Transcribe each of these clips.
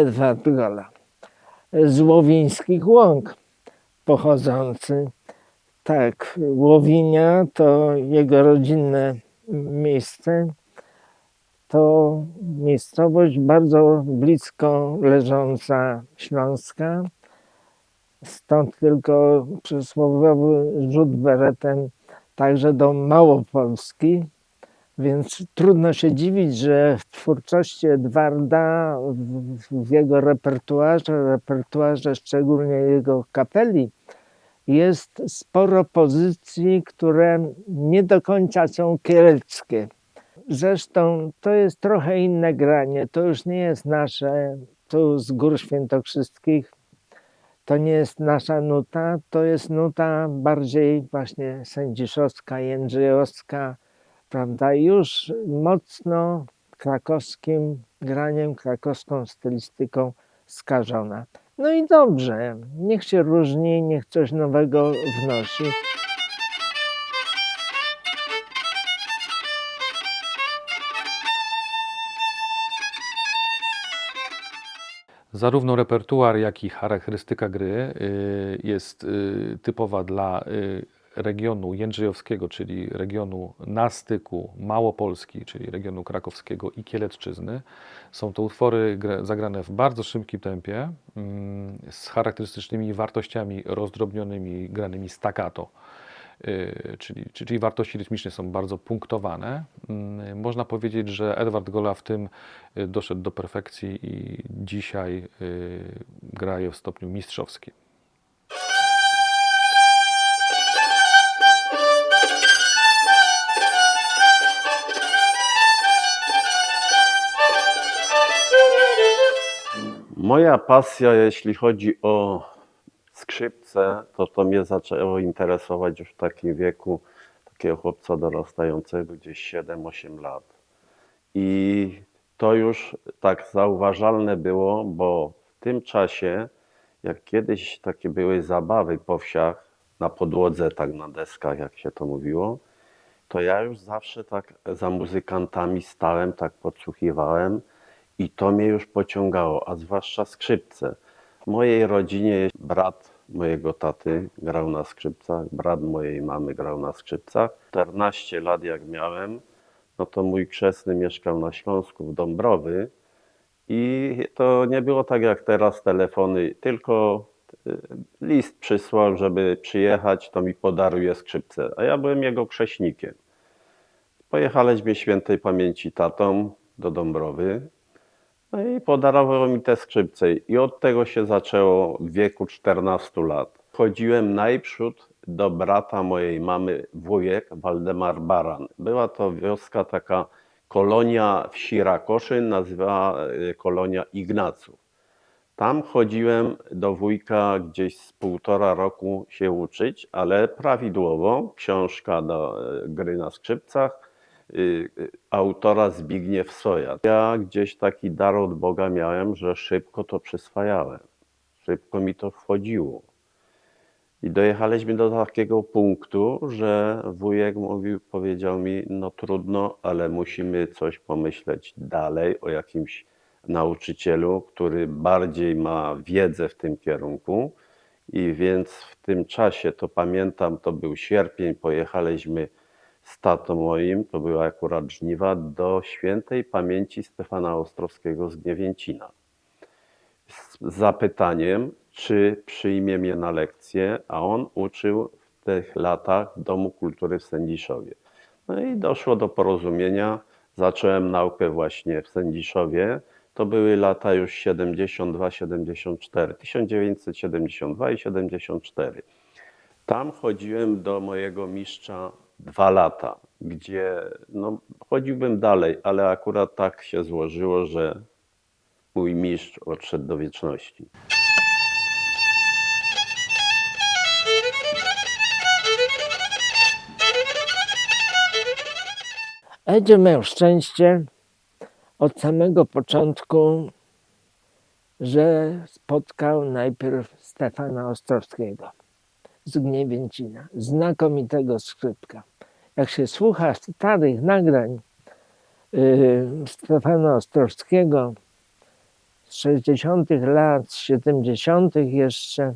Edward Gola. Z Łowińskich Łąk pochodzący. Tak, Łowinia to jego rodzinne miejsce. To miejscowość bardzo blisko leżąca Śląska. Stąd tylko przysłowiowy rzut beretem także do Małopolski. Więc trudno się dziwić, że w twórczości Edwarda, w, jego repertuarze, repertuarze szczególnie jego kapeli, jest sporo pozycji, które nie do końca są kieleckie. Zresztą to jest trochę inne granie, to już nie jest nasze, tu z Gór Świętokrzyskich, to nie jest nasza nuta, to jest nuta bardziej właśnie sędziszowska, jędrzejowska, prawda, już mocno krakowskim graniem, krakowską stylistyką skażona. No i dobrze, niech się różni, niech coś nowego wnosi. Zarówno repertuar, jak i charakterystyka gry y, jest y, typowa dla y, regionu jędrzejowskiego, czyli regionu na styku Małopolski, czyli regionu krakowskiego i Kielecczyzny. Są to utwory gra- zagrane w bardzo szybkim tempie, mm, z charakterystycznymi wartościami rozdrobnionymi, granymi staccato. Y, czyli, czyli wartości rytmiczne są bardzo punktowane. Mm, Można powiedzieć, że Edward Gola w tym y, doszedł do perfekcji i dzisiaj y, gra je w stopniu mistrzowskim. Moja pasja, jeśli chodzi o skrzypce, to to mnie zaczęło interesować już w takim wieku takiego chłopca dorastającego, gdzieś 7-8 lat. I to już tak zauważalne było, bo w tym czasie, jak kiedyś takie były zabawy po wsiach, na podłodze, tak na deskach, jak się to mówiło, to ja już zawsze tak za muzykantami stałem, tak podsłuchiwałem i to mnie już pociągało, a zwłaszcza skrzypce. W mojej rodzinie brat mojego taty grał na skrzypcach, brat mojej mamy grał na skrzypcach. 14 lat jak miałem, no to mój krzesny mieszkał na Śląsku w Dąbrowy i to nie było tak jak teraz telefony, tylko y, list przysłał, żeby przyjechać, to mi podaruje skrzypce, a ja byłem jego krześnikiem. Pojechaliśmy świętej pamięci tatą do Dąbrowy, no i podarował mi te skrzypce. I od tego się zaczęło w wieku 14 lat. Chodziłem najprzód do brata mojej mamy, wujek Waldemar Baran. Była to wioska, taka kolonia wsi Rakoszy, nazywała y, kolonia Ignaców. Tam chodziłem do wujka gdzieś z półtora roku się uczyć, ale prawidłowo. Książka do y, gry na skrzypcach, autora Zbigniew Sojat. Ja gdzieś taki dar od Boga miałem, że szybko to przyswajałem. Szybko mi to wchodziło. I dojechaliśmy do takiego punktu, że wujek mówił, powiedział mi, no trudno, ale musimy coś pomyśleć dalej o jakimś nauczycielu, który bardziej ma wiedzę w tym kierunku. I więc w tym czasie, to pamiętam, to był sierpień, pojechaliśmy z tatą moim, to były akurat żniwa, do świętej pamięci Stefana Ostrowskiego z Gniewięcina. Z zapytaniem, czy przyjmie mnie na lekcję, a on uczył w tych latach Domu Kultury w Sędziszowie. No i doszło do porozumienia. Zacząłem naukę właśnie w Sędziszowie. To były lata już 72-74, 1972 i 74. Tam chodziłem do mojego mistrza dwa lata, gdzie no, chodziłbym dalej, ale akurat tak się złożyło, że mój mistrz odszedł do wieczności. Edzie miał szczęście od samego początku, że spotkał najpierw Stefana Ostrowskiego z Gniewięcina, znakomitego skrzypka. Jak się słucha starych nagrań yy, Stefana Ostrowskiego, z 60. lat, z 70. jeszcze,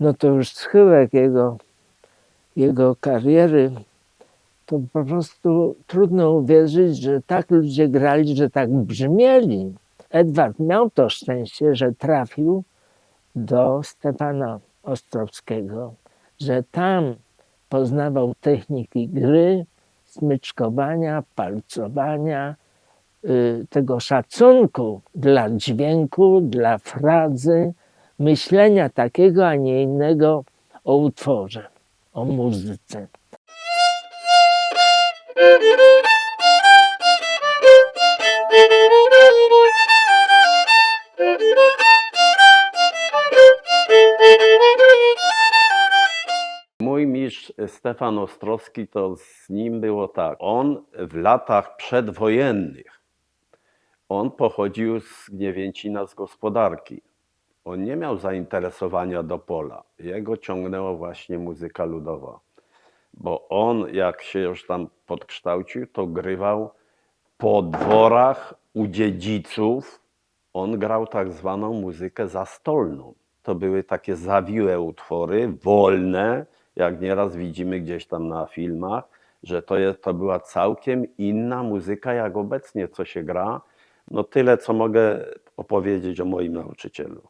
no to już schyłek jego, jego kariery, to po prostu trudno uwierzyć, że tak ludzie grali, że tak brzmieli. Edward miał to szczęście, że trafił do Stefana Ostrowskiego, że tam poznawał techniki gry, smyczkowania, palcowania, y, tego szacunku dla dźwięku, dla frazy, myślenia takiego, a nie innego o utworze, o muzyce. Stefan Ostrowski, to z nim było tak. On w latach przedwojennych, on pochodził z Gniewięcina z gospodarki. On nie miał zainteresowania do pola. Jego ciągnęła właśnie muzyka ludowa. Bo on, jak się już tam podkształcił, to grywał po dworach u dziedziców. On grał tak zwaną muzykę zastolną. To były takie zawiłe utwory, wolne, jak nieraz widzimy gdzieś tam na filmach, że to, jest, to była całkiem inna muzyka, jak obecnie co się gra. No tyle, co mogę opowiedzieć o moim nauczycielu.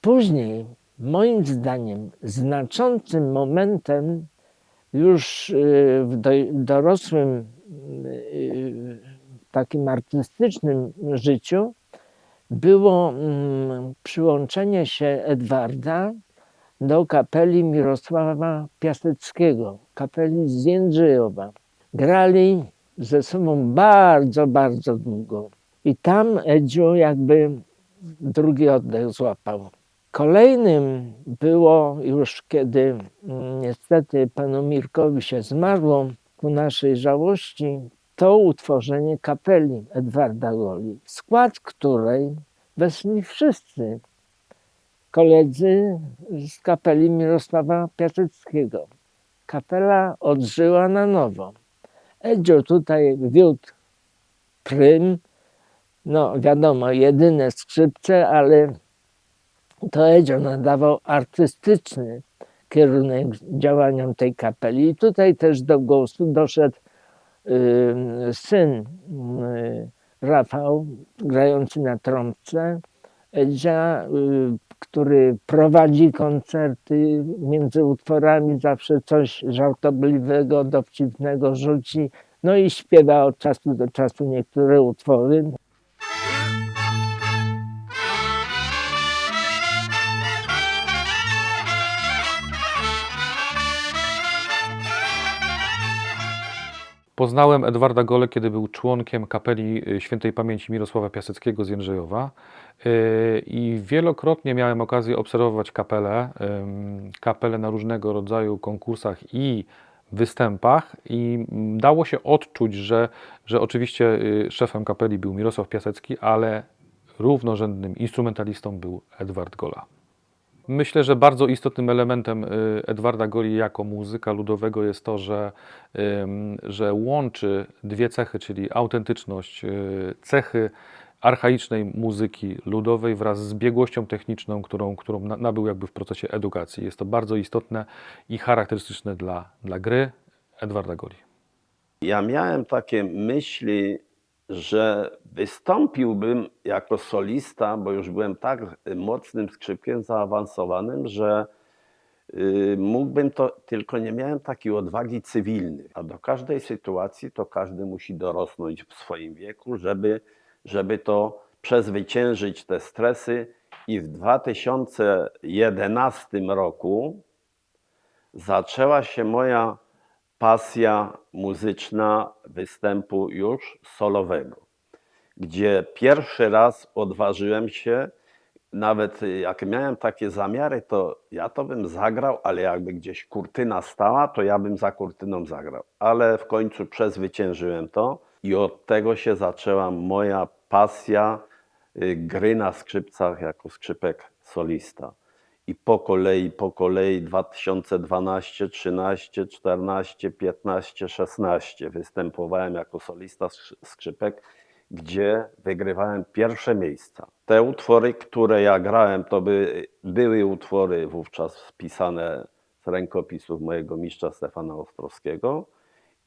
Później, moim zdaniem, znaczącym momentem już y, w dorosłym, y, takim artystycznym życiu było mm, przyłączenie się Edwarda do kapeli Mirosława Piaseckiego, kapeli z Jędrzejowa. Grali ze sobą bardzo, bardzo długo. I tam Edziu jakby drugi oddech złapał. Kolejnym było już kiedy mm, niestety panu Mirkowi się zmarło ku naszej żałości, to utworzenie kapeli Edwarda Goli, skład której weszli wszyscy koledzy z kapeli Mirosława Piaseckiego. Kapela odżyła na nowo. Edzio tutaj wiódł prym, no wiadomo, jedyne skrzypce, ale to Edzio nadawał artystyczny kierunek działaniom tej kapeli. I tutaj też do głosu doszedł y, syn y, Rafał, grający na trąbce, Edzia, y, który prowadzi koncerty między utworami, zawsze coś żartobliwego, dowcipnego rzuci, no i śpiewa od czasu do czasu niektóre utwory. Poznałem Edwarda Gole, kiedy był członkiem kapeli y, świętej pamięci Mirosława Piaseckiego z Jędrzejowa Y, i wielokrotnie miałem okazję obserwować kapelę, kapelę na różnego rodzaju konkursach i występach i mm, dało się odczuć, że, że oczywiście y, szefem kapeli był Mirosław Piasecki, ale równorzędnym instrumentalistą był Edward Gola. Myślę, że bardzo istotnym elementem y, Edwarda Goli jako muzyka ludowego jest to, że, że łączy dwie cechy, czyli autentyczność, y, cechy archaicznej muzyki ludowej wraz z biegłością techniczną, którą, którą na- nabył jakby w procesie edukacji. Jest to bardzo istotne i charakterystyczne dla, dla gry Edwarda Goli. Ja miałem takie myśli, że wystąpiłbym jako solista, bo już byłem tak mocnym skrzypkiem zaawansowanym, że y, mógłbym to, tylko nie miałem takiej odwagi cywilnej. A do każdej sytuacji to każdy musi dorosnąć w swoim wieku, żeby, żeby to przezwyciężyć te stresy. I w 2011 roku zaczęła się moja pasja muzyczna występu już solowego, gdzie pierwszy raz odważyłem się, nawet jak miałem takie zamiary, to ja to bym zagrał, ale jakby gdzieś kurtyna stała, to ja bym za kurtyną zagrał. Ale w końcu przezwyciężyłem to i od tego się zaczęła moja pasja y, gry na skrzypcach jako skrzypek solista. I po kolei, po kolei 2012, 13, 14, 15, 16 występowałem jako solista skrzy- skrzypek, gdzie wygrywałem pierwsze miejsca. Te utwory, które ja grałem, to by, były utwory wówczas spisane z rękopisów mojego mistrza Stefana Ostrowskiego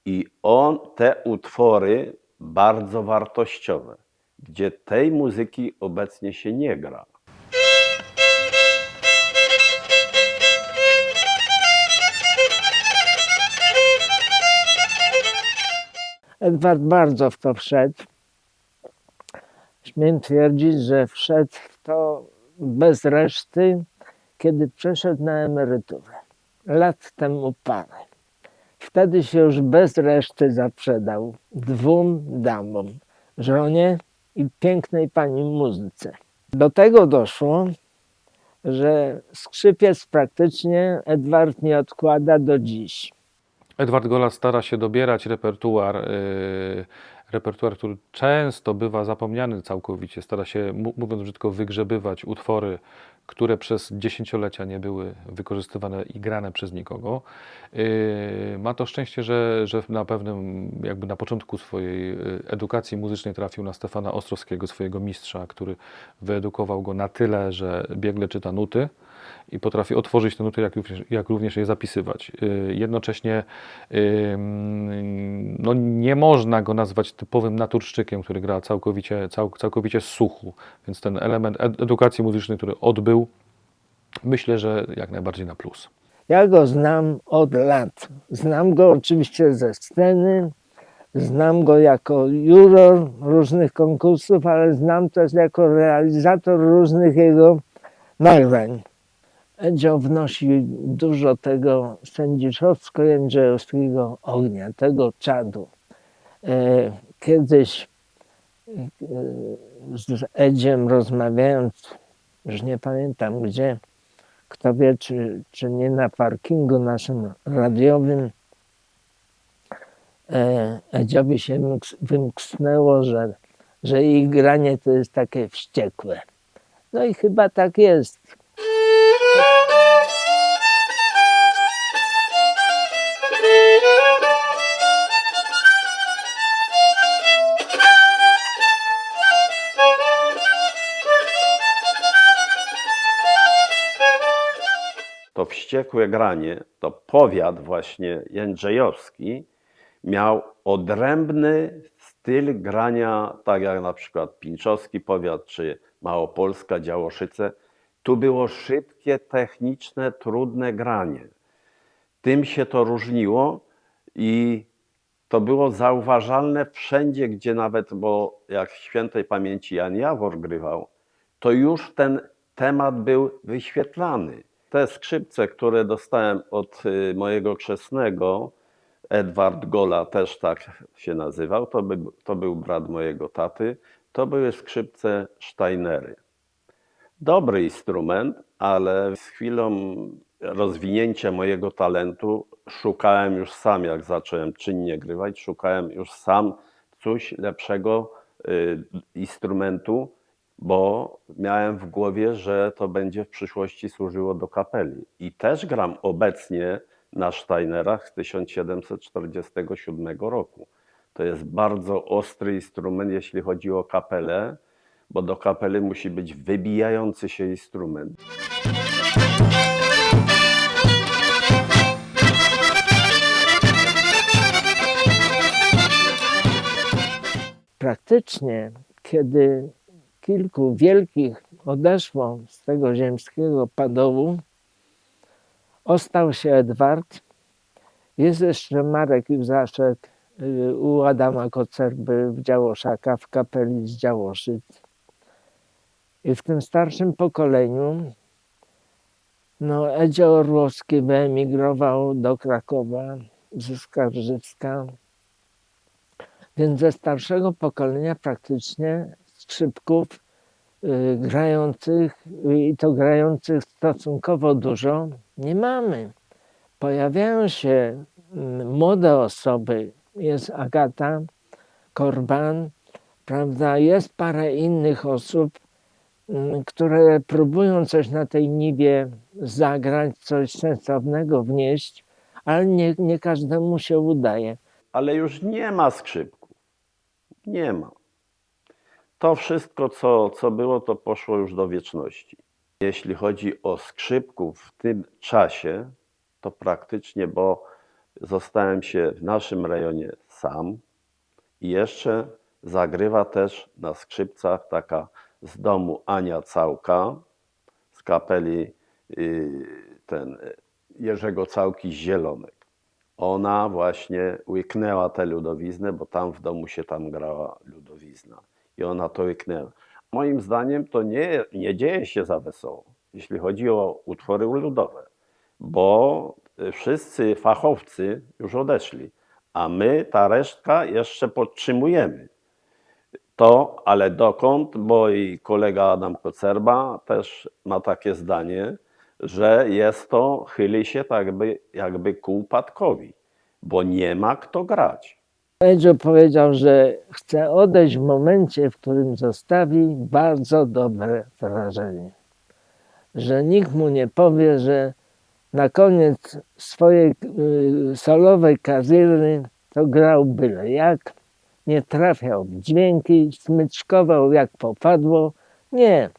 i on te utwory bardzo wartościowe, gdzie tej muzyki obecnie się nie gra. Edward bardzo w to wszedł. Śmiem twierdzić, że wszedł w to bez reszty, kiedy przeszedł na emeryturę. Lat temu parę. Wtedy się już bez reszty zaprzedał dwóm damom, żonie i pięknej pani muzyce. Do tego doszło, że skrzypiec praktycznie Edward nie odkłada do dziś. Edward Gola stara się dobierać repertuar, yy, repertuar, który często bywa zapomniany całkowicie. Stara się, mówiąc brzydko, wygrzebywać utwory, które przez dziesięciolecia nie były wykorzystywane i grane przez nikogo. Yy, ma to szczęście, że, że na pewnym, jakby na początku swojej yy, edukacji muzycznej trafił na Stefana Ostrowskiego, swojego mistrza, który wyedukował go na tyle, że biegle czyta nuty i potrafi otworzyć te nuty, jak również, jak również je zapisywać. Yy, Jednocześnie no, nie można go nazwać typowym naturszczykiem, który gra całkowicie, cał, całkowicie z suchu, więc ten element ed- edukacji muzycznej, który odbył, myślę, że jak najbardziej na plus. Ja go znam od lat. Znam go oczywiście ze sceny, znam go jako juror różnych konkursów, ale znam też jako realizator różnych jego nagrań. Edzio wnosi dużo tego sędziszowsko-jędrzejowskiego ognia, tego czadu. E, Kiedyś e, z Edziem rozmawiając, już nie pamiętam gdzie, kto wie, czy, czy nie na parkingu naszym radiowym, e, Edziowi się wymknęło, że, że ich granie to jest takie wściekłe. No i chyba tak jest. Wściekłe granie, to powiat właśnie jędrzejowski miał odrębny styl grania, tak jak na przykład Pińczowski powiat czy Małopolska, Działoszyce. Tu było szybkie, techniczne, trudne granie. Tym się to różniło i to było zauważalne wszędzie, gdzie nawet, bo jak świętej pamięci Jan Jawor grywał, to już ten temat był wyświetlany. Te skrzypce, które dostałem od y, mojego krzesnego, Edward Gola też tak się nazywał, to, by, to był brat mojego taty, to były skrzypce Steinery. Dobry instrument, ale z chwilą rozwinięcia mojego talentu szukałem już sam, jak zacząłem czynnie grywać, szukałem już sam coś lepszego y, instrumentu, bo miałem w głowie, że to będzie w przyszłości służyło do kapeli. I też gram obecnie na Steinerach z 1747 roku. To jest bardzo ostry instrument, jeśli chodzi o kapelę, bo do kapely musi być wybijający się instrument. Praktycznie, kiedy kilku wielkich odeszło z tego ziemskiego padołu, ostał się Edward. Jest jeszcze Marek Józaszek y, u Adama Kocerby w Działoszaka w kapeli z Działoszyc. I w tym starszym pokoleniu no, Edzio Orłowski wyemigrował do Krakowa ze Skarżyska. Więc ze starszego pokolenia praktycznie skrzypków y, grających y, i to grających stosunkowo dużo nie mamy. Pojawiają się młode osoby, jest Agata, Korban, prawda, jest parę innych osób, które próbują coś na tej niwie zagrać, coś sensownego wnieść, ale nie, nie każdemu się udaje. Ale już nie ma skrzypków. Nie ma. To wszystko, co, co było, to poszło już do wieczności. Jeśli chodzi o skrzypków w tym czasie, to praktycznie, bo zostałem się w naszym rejonie sam i jeszcze zagrywa też na skrzypcach taka z domu Ania Całka, z kapeli y, ten Jerzego Całki Zielonek. Ona właśnie łyknęła tę ludowiznę, bo tam w domu się tam grała ludowizna. I ona to łyknęła. Moim zdaniem to nie, nie dzieje się za wesoło, jeśli chodzi o utwory ludowe, bo wszyscy fachowcy już odeszli, a my, ta resztka, jeszcze podtrzymujemy to, ale dokąd, bo i kolega Adam Kocerba też ma takie zdanie, że jest to, chyli się tak jakby, jakby ku upadkowi, bo nie ma kto grać. Edzio powiedział, że chce odejść w momencie, w którym zostawi bardzo dobre wrażenie. Że nikt mu nie powie, że na koniec swojej y, solowej kariery to grał byle jak, nie trafiał w dźwięki, smyczkował jak popadło. Nie,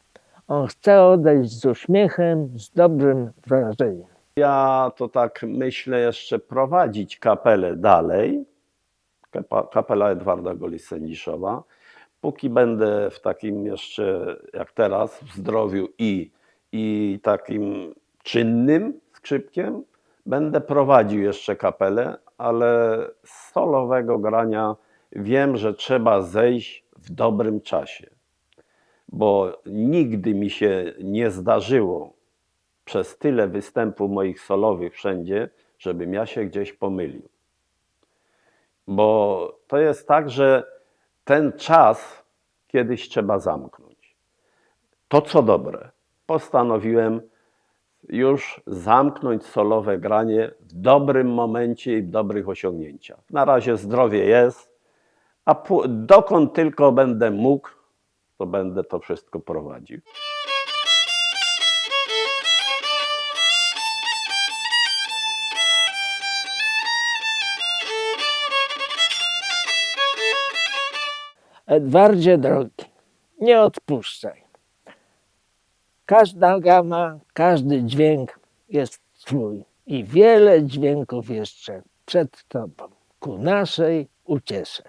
on chce odejść z uśmiechem, z dobrym wrażeniem. Ja to tak myślę jeszcze prowadzić kapelę dalej, kapela Edwarda Golis-Sędziszowa, póki będę w takim jeszcze, jak teraz, w zdrowiu i, i takim czynnym skrzypkiem, będę prowadził jeszcze kapelę, ale z solowego grania wiem, że trzeba zejść w dobrym czasie, bo nigdy mi się nie zdarzyło przez tyle występów moich solowych wszędzie, żebym ja się gdzieś pomylił. Bo to jest tak, że ten czas kiedyś trzeba zamknąć. To co dobre, postanowiłem już zamknąć solowe granie w dobrym momencie i w dobrych osiągnięciach. Na razie zdrowie jest, a dokąd tylko będę mógł, to będę to wszystko prowadził. Edwardzie drogi, nie odpuszczaj. Każda gama, każdy dźwięk jest twój i wiele dźwięków jeszcze przed tobą ku naszej uciesze.